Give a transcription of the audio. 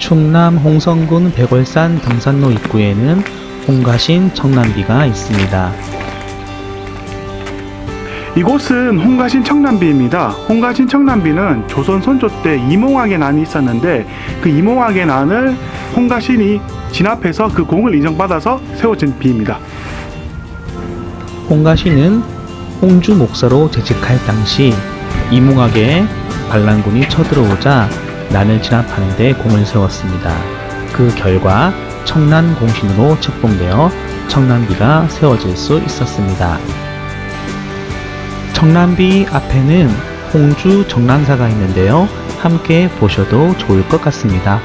충남 홍성군 백월산 등산로 입구에는 홍가신 청남비가 있습니다. 이곳은 홍가신 청남비입니다. 홍가신 청남비는 조선 선조 때 이몽학의 난이 있었는데 그 이몽학의 난을 홍가신이 진압해서 그 공을 인정받아서 세워진 비입니다. 홍가시는 홍주 목사로 재직할 당시 이몽학의 반란군이 쳐들어오자 난을 진압하는 데 공을 세웠습니다. 그 결과 청난 공신으로 책봉되어 청남비가 세워질 수 있었습니다. 청남비 앞에는 홍주 정난사가 있는데요. 함께 보셔도 좋을 것 같습니다.